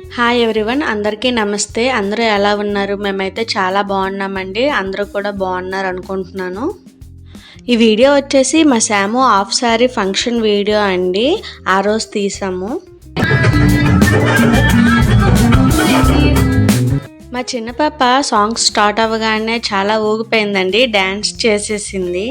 Hi everyone అందరికీ నమస్తే. అందరూ ఎలా ఉన్నారు? మేమైతే చాలా బాగున్నామండి. అందరూ కూడా బాగున్నారు అనుకుంటున్నాను. ఈ వీడియో వచ్చేసి మా శాము ఆఫ్ శారీ ఫంక్షన్ వీడియో అండి. ఆ రోజు తీసాము. మా చిన్న పాప సాంగ్స్ స్టార్ట్ అవ్వగానే చాలా ఊగిపోయిందండి. డ్యాన్స్ చేసేసింది.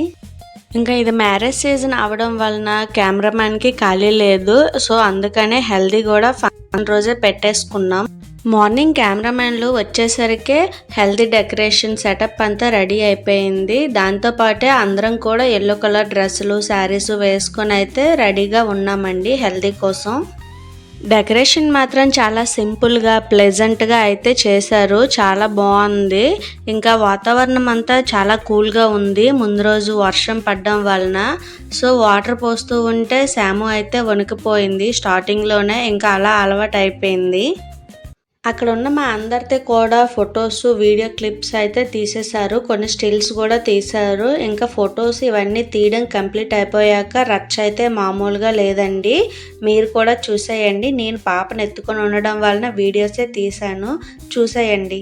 ఇంకా ఇది మ్యారేజ్ సీజన్ అవడం వలన కెమెరామ్యాన్కి ఖాళీ లేదు. సో అందుకనే హెల్దీ కూడా ఫం రోజే పెట్టేసుకున్నాం. మార్నింగ్ కెమెరామెన్లు వచ్చేసరికే హెల్దీ డెకరేషన్ సెటప్ అంతా రెడీ అయిపోయింది. దాంతోపాటే అందరం కూడా ఎల్లో కలర్ డ్రెస్సులు శారీస్ వేసుకొని అయితే రెడీగా ఉన్నామండి హెల్దీ కోసం. డెకరేషన్ మాత్రం చాలా సింపుల్గా ప్లెజెంట్గా అయితే చేశారు. చాలా బాగుంది. ఇంకా వాతావరణం అంతా చాలా కూల్గా ఉంది. ముందు రోజు వర్షం పడడం వలన. సో వాటర్ పోస్తూ ఉంటే శాము అయితే వణికిపోయింది. స్టార్టింగ్లోనే ఇంకా అలా అలవాటు అయిపోయింది అక్కడ ఉన్న మా అందరితో కూడా ఫొటోస్ వీడియో క్లిప్స్ అయితే తీసేశారు. కొన్ని స్టిల్స్ కూడా తీశారు. ఇంకా ఫొటోస్ ఇవన్నీ తీయడం కంప్లీట్ అయిపోయాక రచ్చ అయితే మామూలుగా లేదండి. మీరు కూడా చూసేయండి. నేను పాపను ఎత్తుకొని ఉండడం వలన వీడియోసే తీశాను. చూసేయండి.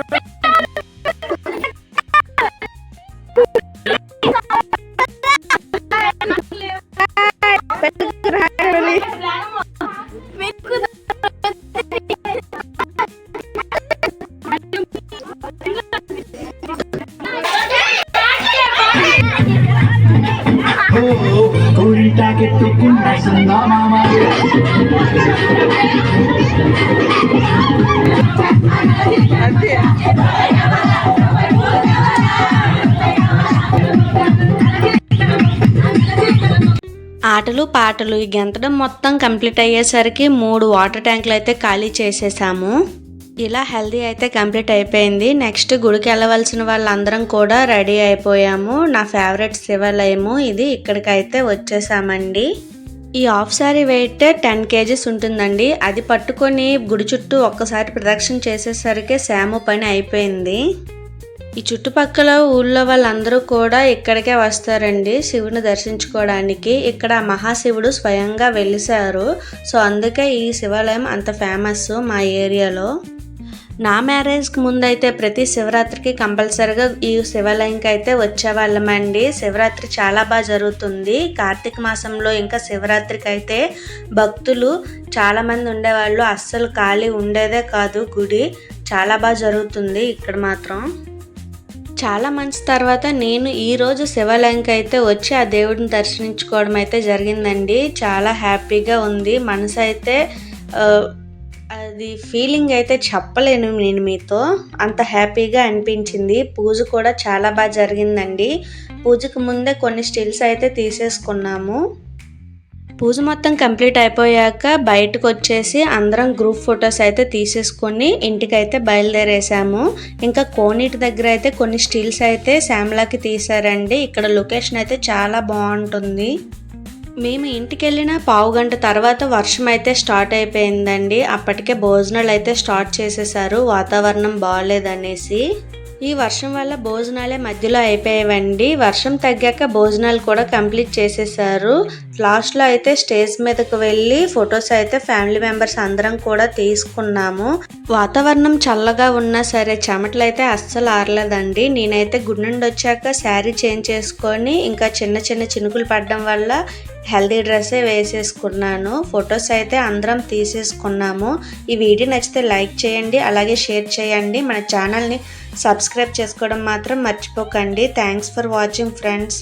ఆటలు పాటలు ఈ గెంతడం మొత్తం కంప్లీట్ అయ్యేసరికి మూడు వాటర్ ట్యాంకులు అయితే ఖాళీ చేసేసాము. ఇలా హెల్దీ అయితే కంప్లీట్ అయిపోయింది. నెక్స్ట్ గుడికి వెళ్ళవలసిన వాళ్ళందరం కూడా రెడీ అయిపోయాము. నా ఫేవరెట్ శివాలయము ఇది. ఇక్కడికైతే వచ్చేసామండి. ఈ half sari weight ten kgs ఉంటుందండి. అది పట్టుకొని గుడి చుట్టూ ఒక్కసారి ప్రదక్షిణ చేసేసరికి శాము పని అయిపోయింది. ఈ చుట్టుపక్కల ఊళ్ళో వాళ్ళందరూ కూడా ఇక్కడికే వస్తారండి శివుని దర్శించుకోవడానికి. ఇక్కడ మహాశివుడు స్వయంగా వెళ్ళేశారు. సో అందుకే ఈ శివాలయం అంత ఫేమస్ మా ఏరియాలో. నా మ్యారేజ్కి ముందైతే ప్రతి శివరాత్రికి కంపల్సరిగా ఈ శివాలయంకి అయితే వచ్చేవాళ్ళమండి. శివరాత్రి చాలా బాగా జరుగుతుంది. కార్తీక మాసంలో ఇంకా శివరాత్రికి అయితే భక్తులు చాలామంది ఉండేవాళ్ళు. అస్సలు ఖాళీ ఉండేదే కాదు గుడి. చాలా బాగా జరుగుతుంది ఇక్కడ మాత్రం. చాలా మంత్స్ తర్వాత నేను ఈరోజు శివాలయంకి అయితే వచ్చి ఆ దేవుడిని దర్శించుకోవడం అయితే జరిగిందండి. చాలా హ్యాపీగా ఉంది. మనసు అయితే అది ఫీలింగ్ అయితే చెప్పలేను నేను మీతో. అంత హ్యాపీగా అనిపించింది. పూజ కూడా చాలా బాగా జరిగిందండి. పూజకు ముందే కొన్ని స్టిల్స్ అయితే తీసేసుకున్నాము. పూజ మొత్తం కంప్లీట్ అయిపోయాక బయటకు వచ్చేసి అందరం గ్రూప్ ఫొటోస్ అయితే తీసేసుకొని ఇంటికైతే బయలుదేరేసాము. ఇంకా కోనేటి దగ్గర అయితే కొన్ని స్టిల్స్ అయితే శ్యామ్లాకి తీసారండి. ఇక్కడ లొకేషన్ అయితే చాలా బాగుంటుంది. మేము ఇంటికి వెళ్ళిన పావు గంట తర్వాత వర్షం అయితే స్టార్ట్ అయిపోయిందండి. అప్పటికే భోజనాలు అయితే స్టార్ట్ చేసేసారు. వాతావరణం బాగాలేదనేసి ఈ వర్షం వల్ల భోజనాలే మధ్యలో అయిపోయేవండి వర్షం తగ్గాక భోజనాలు కూడా కంప్లీట్ చేసేసారు. లాస్ట్లో అయితే స్టేజ్ మీదకు వెళ్ళి ఫొటోస్ అయితే ఫ్యామిలీ మెంబర్స్ అందరం కూడా తీసుకున్నాము. వాతావరణం చల్లగా ఉన్నా సరే చెమటలు అయితే అస్సలు ఆరలేదండి. నేనైతే గుడి నుండి వచ్చాక శారీ చేంజ్ చేసుకొని ఇంకా చిన్న చిన్న చినుకులు పడడం వల్ల హెల్దీ డ్రెస్సే వేసేసుకున్నాను. ఫొటోస్ అయితే అందరం తీసేసుకున్నాము. ఈ వీడియో నచ్చితే లైక్ చేయండి అలాగే షేర్ చేయండి. మన ఛానల్ని సబ్స్క్రైబ్ చేసుకోవడం మాత్రం మర్చిపోకండి. Thanks for watching friends.